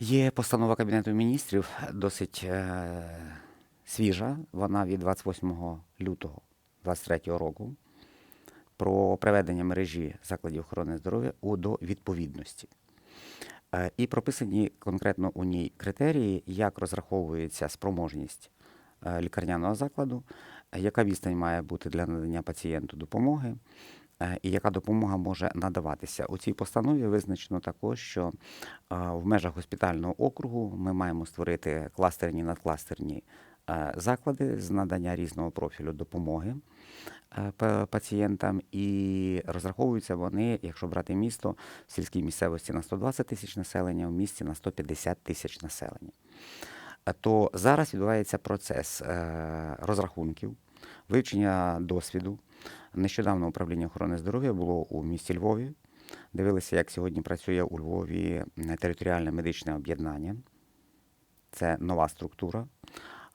Є постанова Кабінету міністрів досить е, свіжа. Вона від 28 лютого 2023 року про приведення мережі закладів охорони здоров'я до відповідності. Е, І прописані конкретно у ній критерії, як розраховується спроможність е, лікарняного закладу, яка відстань має бути для надання пацієнту допомоги, е, і яка допомога може надаватися. У цій постанові визначено також, що е, в межах госпітального округу ми маємо створити кластерні надкластерні е, заклади з надання різного профілю допомоги пацієнтам, і розраховуються вони, якщо брати місто, в сільській місцевості на 120 тисяч населення, в місті на 150 тисяч населення. Е, То зараз відбувається процес е, розрахунків, вивчення досвіду. Нещодавно управління охорони здоров'я було у місті Львові. Дивилися, як сьогодні працює у Львові територіальне медичне об'єднання. Це нова структура.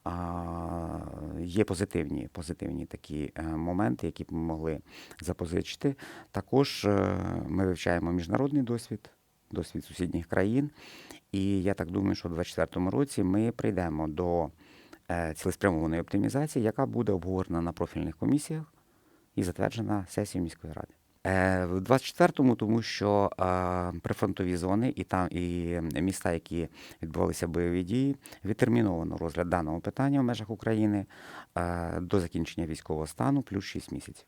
А, Є позитивні, позитивні такі е, моменти, які б ми могли запозичити. Також е, ми вивчаємо міжнародний досвід, досвід сусідніх країн. І я так думаю, що у 2024 році ми прийдемо до е, цілеспрямованої оптимізації, яка буде обговорена на профільних комісіях і затверджена сесією міської ради. Е, В 24-му, тому що е, прифронтові зони і там і міста, які відбувалися бойові дії, відтерміновано розгляд даного питання в межах України до закінчення військового стану плюс 6 місяців.